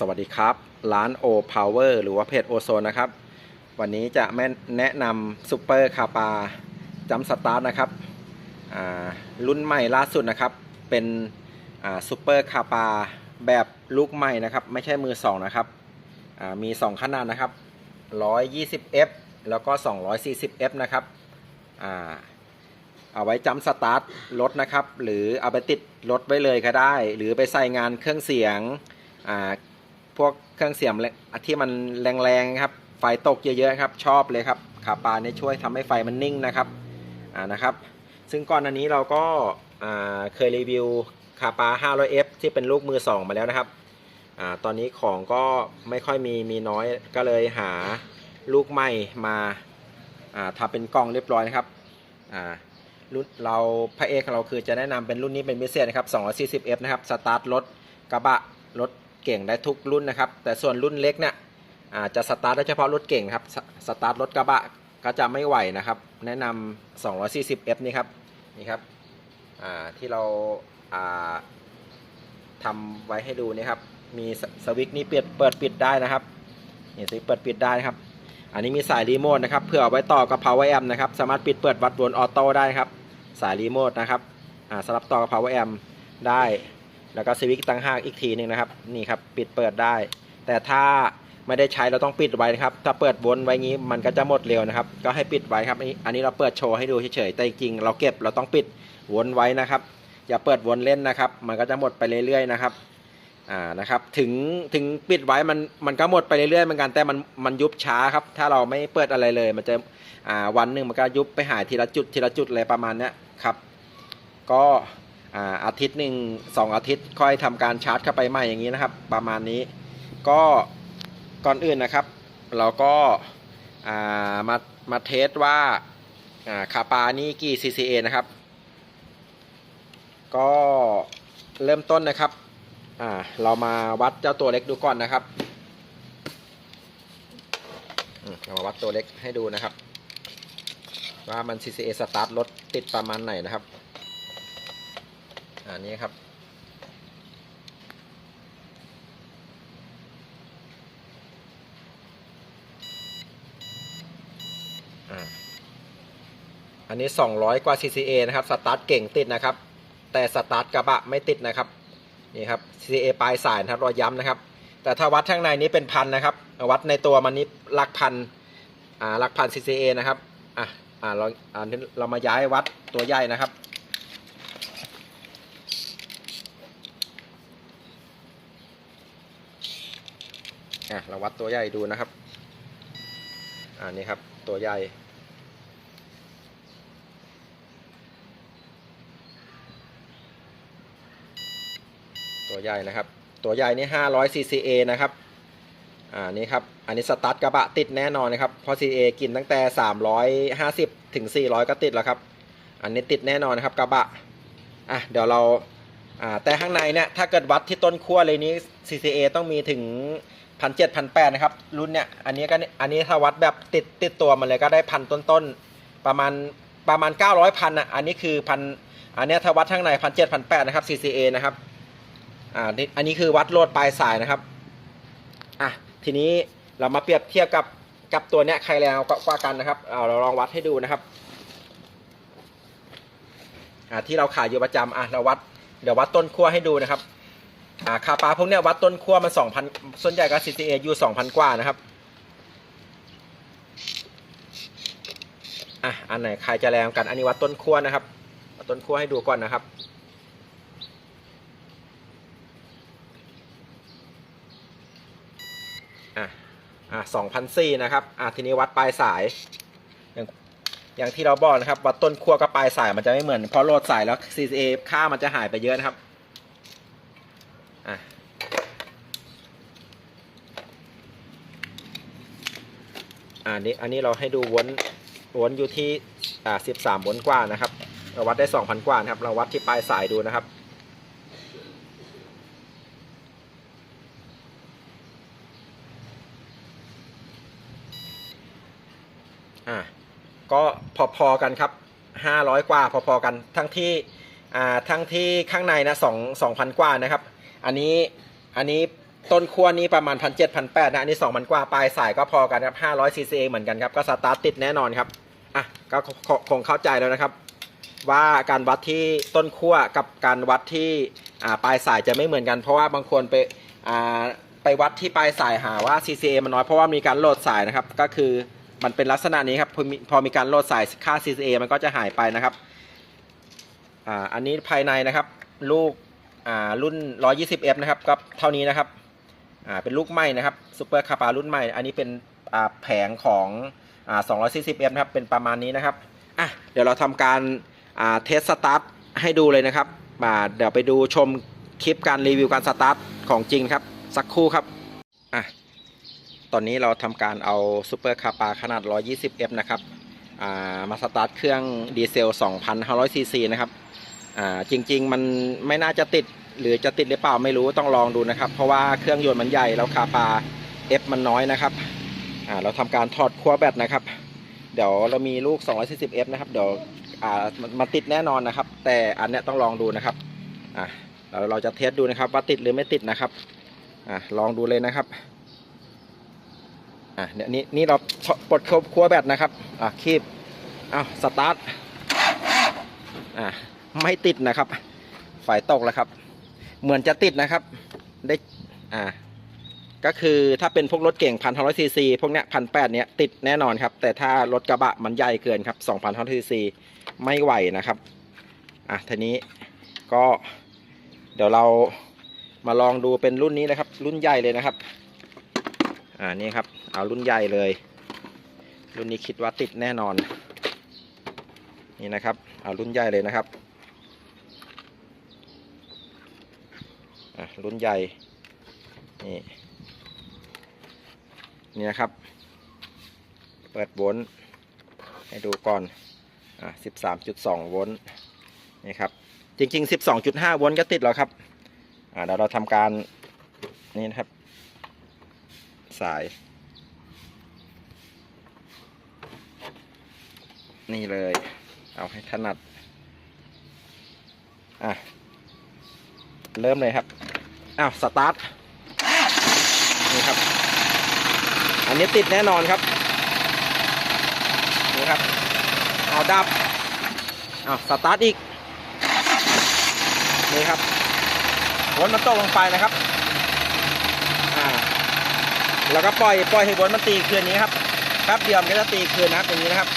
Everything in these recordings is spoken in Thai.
สวัสดีครับ ร้านโอพาวเวอร์หรือว่าเพจโอโซนนะครับ วันนี้จะแม่แนะนำซูเปอร์คาปาจัมสตาร์ทนะครับรุ่นใหม่ล่าสุดนะครับ เป็นซูเปอร์คาปาแบบลูกใหม่นะครับ ไม่ใช่มือสองนะครับมี 2 ขนาดนะครับ 120F แล้วก็ 240F นะครับเอาไว้จำสตาร์ทรถนะครับ หรือเอาไปติดรถไว้เลยก็ได้ หรือไปใส่งานเครื่องเสียง พวกเครื่องเสียงที่มันแรงๆครับ ไฟตกเยอะๆครับ ชอบเลยครับขาปลาเนี่ยช่วยทำให้ไฟมันนิ่งนะครับอ่านะครับ ซึ่งก่อนอันนี้เราก็เคยรีวิวขาปา 500F ที่เป็นลูกมือ 2 มาแล้วนะครับอตอนนี้ของก็ไม่ค่อยมีมีน้อยก็เลยหาลูกใหม่มาอ่าทำเป็นกล่องเรียบร้อยนะครับรุ่นเราพระเอกของเราคือจะแนะนำเป็นรุ่นนี้เป็นพิเศษนะครับ 240F นะครับ สตาร์ทรถกระบะรถ เก่งได้ทุกรุ่นนะครับ แต่ส่วนรุ่นเล็กเนี่ยอาจจะสตาร์ทได้เฉพาะรถเก่งครับสสตาร์ทรถกระบะก็จะไม่ไหวนะครับ แนะนำ 240F นี่ครับนี่ครับที่เราาทำไว้ให้ดูนี่ครับ มีสวิตช์นี่เปิดเปิดปิดได้นะครับนี่สวิตช์เปิดปิดได้ครับ อันนี้มีสายรีโมทนะครับเพื่อเอาไว้ต่อกับ power amp นะครับ สามารถปิดเปิดวัดวนออโต้ได้ครับ สายรีโมทนะครับสำหรับต่อกับ power amp ได้ แล้วก็สวิตช์ตั้งหากอีกทีหนึ่งนะครับนี่ครับปิดเปิดได้ แต่ถ้าไม่ได้ใช้เราต้องปิดไว้นะครับ ถ้าเปิดวนไว้งี้มันก็จะหมดเร็วนะครับ ก็ให้ปิดไว้ครับอันนี้เราเปิดโชว์ให้ดูเฉยๆแต่จริงเราเก็บเราต้องปิดวนไว้นะครับ อย่าเปิดวนเล่นนะครับ มันก็จะหมดไปเรื่อยๆนะครับอ่านะครับถึงถึงปิดไว้มันมันก็หมดไปเรื่อยๆเหมือนกันแต่มันมันยุบช้าครับ ถ้าเราไม่เปิดอะไรเลย มันจะอ่าวันหนึ่งมันก็ยุบไปหายทีละจุดทีละจุดเลยประมาณนี้ครับ ก็ อาอาทิตย์หนึ่งสองอาทิตย์ค่อยทำการชาร์จเข้าไปใหม่อย่างนี้นะครับ ประมาณนี้ก็ก่อนอื่นนะครับ เราก็ามามาเทสว่าอ่าคาปานี่กี่ CCA นะครับ ก็เริ่มต้นนะครับเรามาวัดเจ้าตัวเล็กดูก่อนนะครับเรามาวัดตัวเล็กให้ดูนะครับ ว่ามัน CCA สตาร์ทรถติดประมาณไหนนะครับ อ่านี้ครับ อันนี้ 200 กว่า CCA นะครับ สตาร์ทเก่งติดนะครับ แต่สตาร์ทกระบะไม่ติดนะครับ นี่ครับ CA ปลายสายนะครับรอยย้ำนะครับ แต่ถ้าวัดข้างในนี้เป็นพันนะครับ วัดในตัวมันนี้หลักพัน อ่าหลักพัน CCA นะครับ อะ อ่าเราอ่าเรามาย้ายวัดตัวใหญ่นะครับ อะเราวัดตัวใหญ่ดูนะครับอ่านี่ครับตัวใหญ่ตัวใหญ่นะครับ ตัวใหญ่นี่ 500 CCA นะครับ อ่า นี่ครับ อันนี้สตาร์ทกระบะติดแน่นอนนะครับ เพราะ CCA กินตั้งแต่ 350 ถึง 400 ก็ติดแล้วครับ อันนี้ติดแน่นอนนะครับกระบะ อะ เดี๋ยวเรา อ่า แต่ข้างในเนี่ย ถ้าเกิดวัดที่ต้นขั้วเลยนี้ CCA ต้องมีถึง พันเจ็ดพันแปดนะครับ รุ่นเนี่ยอันนี้ก็อันนี้ถ้าวัดแบบติดติดตัวมันเลยก็ได้พันต้นๆ ประมาณประมาณ900พันอะอันนี้คือพันอันเนี้ยถ้าวัดข้างในพันเจ็ดพันแปดนะครับ CCA นะครับอ่านี่อันนี้คือวัดโหลดปลายสายนะครับอะทีนี้เรามาเปรียบเทียบกับกับตัวเนี้ยใครแรงกว่ากันนะครับเอาเราลองวัดให้ดูนะครับอ่าที่เราขายอยู่ประจำอะเราวัดเดี๋ยววัดต้นขั้วให้ดูนะครับ อ่าคาปลาพวกเนี้ยวัดต้นขั้วมันสองพันส่วนใหญ่ก็ CCA อยู่สองพันกว่านะครับอะอันไหนใครจะแรงกันอันนี้วัดต้นขั้วนะครับวัดต้นขั้วให้ดูก่อนนะครับอะอะสองพันสี่นะครับอะทีนี้วัดปลายสายอย่างอย่างที่เราบอกนะครับวัดต้นขั้วกับปลายสายมันจะไม่เหมือนเพราะโหลดสายแล้ว CCA ค่ามันจะหายไปเยอะนะครับ อ่านี้อันนี้เราให้ดูวนวนอยู่ที่อ่าสิบสามวนกว่านะครับเราวัดได้สองพันกว่านะครับ เราวัดที่ปลายสายดูนะครับอะก็พอๆกันครับ500กว่าพอๆกันทั้งที่อ่าทั้งที่ข้างในนะสองสองพันกว่านะครับ อันนี้อันนี้ ต้นขั้วนี้ประมาณพันเจ็ดพันแปดนะอันนี้สองพันกว่าปลายสายก็พอกันครับห้าร้อยซีซีเหมือนกันครับ ก็สตาร์ทติดแน่นอนครับอะก็คงเข้าใจแล้วนะครับ ว่าการวัดที่ต้นขั้วกับการวัดที่อ่าปลายสายจะไม่เหมือนกัน เพราะว่าบางคนไปอ่าไปวัดที่ปลายสายหาว่า CCA มันน้อยเพราะว่ามีการโหลดสายนะครับ ก็คือมันเป็นลักษณะนี้ครับพอมีพอมีการโหลดสายค่า CCA มันก็จะหายไปนะครับอ่าอันนี้ภายในนะครับ ลูกอ่ารุ่น 120F นะครับก็เท่านี้นะครับ อ่าเป็นลูกใหม่นะครับซูเปอร์คาปารุ่นใหม่ อันนี้เป็นอ่าแผงของอ่า 240F นะครับ เป็นประมาณนี้นะครับอะเดี๋ยวเราทำการอ่าเทสสตาร์ทให้ดูเลยนะครับมาเดี๋ยวไปดูชมคลิปการรีวิวการสตาร์ทของจริงครับ สักครู่ครับอะตอนนี้เราทำการเอาซูเปอร์คาปาขนาด 120F นะครับอ่ามาสตาร์ทเครื่องดีเซล 2,500ซีซีนะครับอ่าจริงๆ มันไม่น่าจะติด หรือจะติดหรือเปล่าไม่รู้ต้องลองดูนะครับ เพราะว่าเครื่องยนต์มันใหญ่แล้วคาปา F มันน้อยนะครับอ่าเราทำการถอดขั้วแบตนะครับ เดี๋ยวเรามีลูก 240F นะครับเดี๋ยวอ่ามันมาติดแน่นอนนะครับ แต่อันเนี้ยต้องลองดูนะครับอะเราเราจะเทสดูนะครับว่าติดหรือไม่ติดนะครับอะลองดูเลยนะครับอะเนี่ยนี่นี่เราปลดคัวแบตนะครับอะคีบอ้าวสตาร์ทอะไม่ติดนะครับไฟตกแล้วครับ เหมือนจะติดนะครับ ได้อ่าก็คือถ้าเป็นพวกรถเก่งพันห้าร้อยซีซีพวกเนี้ยพันแปดเนี้ยติดแน่นอนครับ แต่ถ้ารถกระบะมันใหญ่เกินครับสองพันห้าร้อยซีซีไม่ไหวนะครับอะทีนี้ก็เดี๋ยวเรามาลองดูเป็นรุ่นนี้นะครับ รุ่นใหญ่เลยนะครับอ่านี่ครับเอารุ่นใหญ่เลย รุ่นนี้คิดว่าติดแน่นอน นี่นะครับเอารุ่นใหญ่เลยนะครับ อะรุ่นใหญ่ นี่นี่นะครับ เปิดโวลต์ให้ดูก่อน อะ13.2โวลต์นี่ครับ จริงๆ12.5โวลต์ก็ติดแล้วครับ อ่าเดี๋ยวเราทำการนี่นะครับ สาย นี่เลย เอาให้ถนัด อะ เริ่มเลยครับ อ้าวสตาร์ทนี่ครับ อันนี้ติดแน่นอนครับนี่ครับเอาดับเอาวสตาร์ทอีกนี่ครับวนมันตกลงไปนะครับอ่าแล้วก็ปล่อยปล่อยให้วนมันตีคืนนี้ครับแป๊บเดียวมันก็จะตีคืนนะครับอย่างนี้นะครับ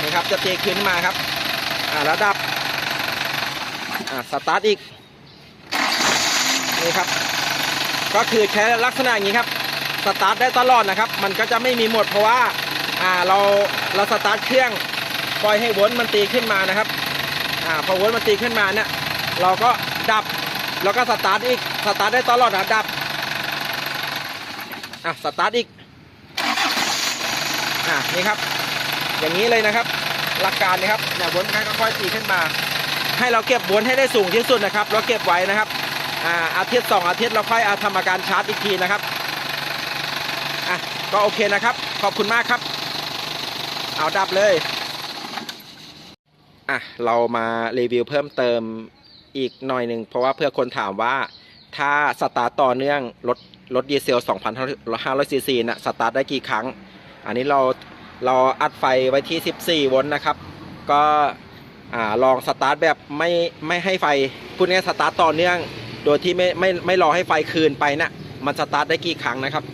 นี่ครับจะตีคืนมาครับอ่าแล้วดับอ่าสตาร์ทอีก นี่ครับ ก็คือใช้ลักษณะอย่างนี้ครับสตาร์ทได้ตลอดนะครับ มันก็จะไม่มีหมดเพราะว่าอ่าเราเราสตาร์ทเครื่องปล่อยให้วนมันตีขึ้นมานะครับอ่าพอวนมันตีขึ้นมาเนี่ยเราก็ดับแล้วก็สตาร์ทอีกสตาร์ทได้ตลอดนะดับอะสตาร์ทอีกอ่านี่ครับ อย่างนี้เลยนะครับ หลักการนะครับเนี่ยวนค่อยๆตีขึ้นมา ให้เราเก็บวนให้ได้สูงที่สุดนะครับแล้วเก็บไว้นะครับ อ่าอาทิตย์สองอาทิตย์เราค่อยเอาทำอาการชาร์จอีกทีนะครับอะก็โอเคนะครับ ขอบคุณมากครับ เอาดับเลยอะเรามารีวิวเพิ่มเติมอีกหน่อยหนึ่งเพราะว่าเพื่อคนถามว่าถ้าสตาร์ตต่อเนื่องรถรถดีเซล 2,500ซีซีนะสตาร์ทได้กี่ครั้ง อันนี้เราเราอัดไฟไว้ที่ 14 โวลต์นะครับ ก็อ่าลองสตาร์ทแบบไม่ไม่ให้ไฟพูดง่ายสตาร์ทต่อเนื่อง โดยที่ไม่ไม่ไม่รอให้ไฟคืนไปนะมันสตาร์ทได้กี่ครั้งนะครับ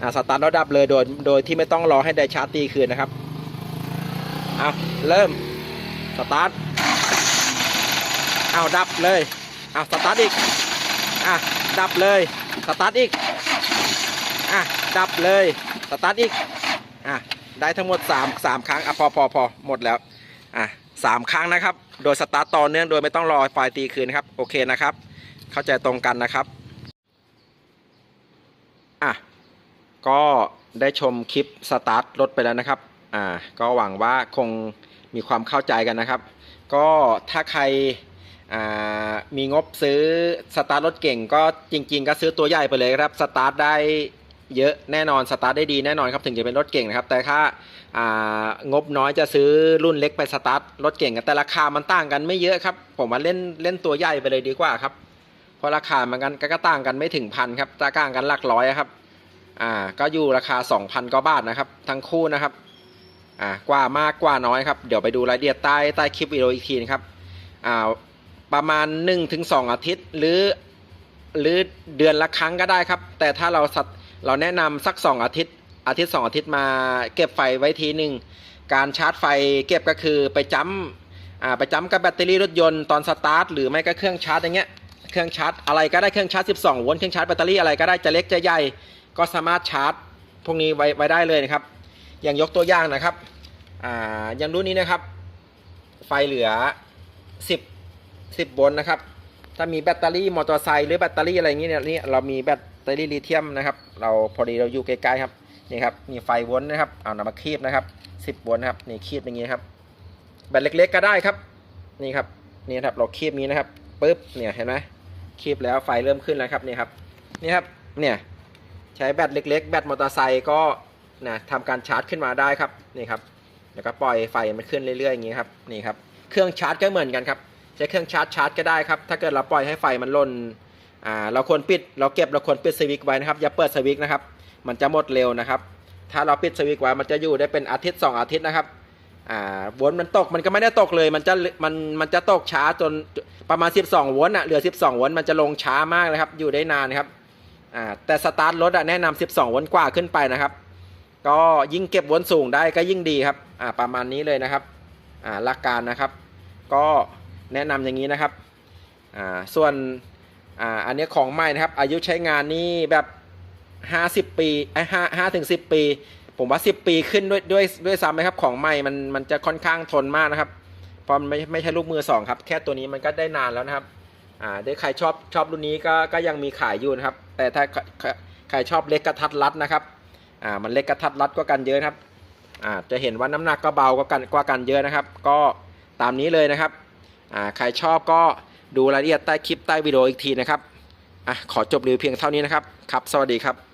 อ่าสตาร์ทแล้วดับเลยโดยโดยที่ไม่ต้องรอให้ไดชาร์จตีคืนนะครับเอาเริ่มสตาร์ทเอาดับเลยเอาสตาร์ทอีกอะดับเลยสตาร์ทอีกอะดับเลยสตาร์ทอีกอะได้ทั้งหมด3 3ครั้งอะพอพอพอหมดแล้วอะสามครั้งนะครับ โดยสตาร์ทต่อเนื่องโดยไม่ต้องรอไฟตีคืนนะครับ โอเคนะครับ เข้าใจตรงกันนะครับอะก็ได้ชมคลิปสตาร์ทรถไปแล้วนะครับอ่าก็หวังว่าคงมีความเข้าใจกันนะครับ ก็ถ้าใครอ่ามีงบซื้อสตาร์ทรถเก่งก็จริง ๆ ก็ซื้อตัวใหญ่ไปเลยครับสตาร์ทได้เยอะแน่นอนสตาร์ทได้ดีแน่นอนครับถึงจะเป็นรถเก่งนะครับ แต่ถ้าอ่างบน้อยจะซื้อรุ่นเล็กไปสตาร์ทรถเก่งกันแต่ราคามันต่างกันไม่เยอะครับ ผมว่าเล่นเล่นตัวใหญ่ไปเลยดีกว่าครับ เพราะราคามันกันก็ต่างกันไม่ถึงพันครับต่างกันหลักร้อยครับ อ่า ก็อยู่ราคา 2,000กว่าบาทนะครับ ทั้งคู่นะครับ อ่า กว่ามากกว่าน้อยครับ เดี๋ยวไปดูรายละเอียดใต้ใต้คลิปวิดีโออีกทีนะครับ อ่า ประมาณ 1-2 อาทิตย์ หรือ หรือเดือนละครั้งก็ได้ครับ แต่ถ้าเราสัตเราแนะนำสัก 2 อาทิตย์ อาทิตย์ 2 อาทิตย์มาเก็บไฟไว้ทีหนึ่งการชาร์จไฟเก็บก็คือไปจ้ำอ่าไปจ้ำกับแบตเตอรี่รถยนต์ตอนสตาร์ทหรือไม่ก็เครื่องชาร์จอย่างเงี้ย เครื่องชาร์จอะไรก็ได้เครื่องชาร์จ 12 โวลต์เครื่องชาร์จแบตเตอรี่อะไรก็ได้จะเล็กจะใหญ่ก็สามารถชาร์จพวกนี้ไว้ไว้ได้เลยนะครับ อย่างยกตัวอย่างนะครับอ่าอย่างรุ่นนี้นะครับ ไฟเหลือ 10 10โวลต์นะครับ ถ้ามีแบตเตอรี่มอเตอร์ไซค์หรือแบตเตอรี่อะไรอย่างเงี้ยเนี่ยเรามีแบตเตอรี่ลิเธียมนะครับ เราพอดีเราอยู่ใกล้ๆครับนี่ครับมีไฟวนนะครับเอานำมาคีบนะครับ 10โวลต์ครับนี่คีบอย่างงี้ครับแบตเล็กๆก็ได้ครับนี่ครับนี่ครับเราคีบนี้นะครับปึ๊บเนี่ยเห็นไหม คีบแล้วไฟเริ่มขึ้นแล้วครับนี่ครับนี่ครับเนี่ยใช้แบตเล็ก ๆ แบตมอเตอร์ไซค์ก็นะทำการชาร์จขึ้นมาได้ครับนี่ครับแล้วก็ปล่อยไฟมันขึ้นเรื่อยๆอย่างงี้ครับนี่ครับเครื่องชาร์จก็เหมือนกันครับใช้เครื่องชาร์จชาร์จก็ได้ครับถ้าเกิดเราปล่อยให้ไฟมันล่นอ่าเราควรปิดเราเก็บเราควรปิดสวิตช์ไว้นะครับอย่าเปิดสวิตช์นะครับมันจะหมดเร็วนะครับถ้าเราปิดสวิตช์ไว้มันจะอยู่ได้เป็นอาทิตย์ 2 อาทิตย์นะครับอ่าวลต์มันตกมันก็ไม่ได้ตกเลยมันจะมันมันจะตกช้าจน ประมาณ 12 โวลต์อะเหลือ 12 โวลต์มันจะลงช้ามากนะครับ อยู่ได้นานครับอ่าแต่สตาร์ทรถอะแนะนำ12 โวลต์กว่าขึ้นไปนะครับ ก็ยิ่งเก็บโวลต์สูงได้ก็ยิ่งดีครับอ่าประมาณนี้เลยนะครับอ่าหลักการนะครับ ก็แนะนำอย่างนี้นะครับอ่าส่วนอ่าอันนี้ของใหม่นะครับ อายุใช้งานนี่แบบ 50 ปีไอ้ห้าห้าถึงสิปี ผมว่า 10 ปีขึ้นด้วยด้วยด้วยซ้ำนะครับของใหม่มันมันจะค่อนข้างทนมากนะครับ ราะมันไม่ไม่ใช่ลูกมือสองครับ แค่ตัวนี้มันก็ได้นานแล้วนะครับ อ่าได้ใครชอบชอบรุ่นนี้ก็ก็ยังมีขายอยู่นะครับ แต่ถ้าใครใครชอบเล็กกระทัดรัดนะครับ อ่า มันเล็กกระทัดรัดกว่ากันเยอะครับ อ่า จะเห็นว่าน้ำหนักก็เบากว่ากันกว่ากันเยอะนะครับ ก็ตามนี้เลยนะครับ อ่า ใครชอบก็ดูรายละเอียดใต้คลิปใต้วิดีโออีกทีนะครับ อะ ขอจบรีวิวเพียงเท่านี้นะครับ ครับ สวัสดีครับ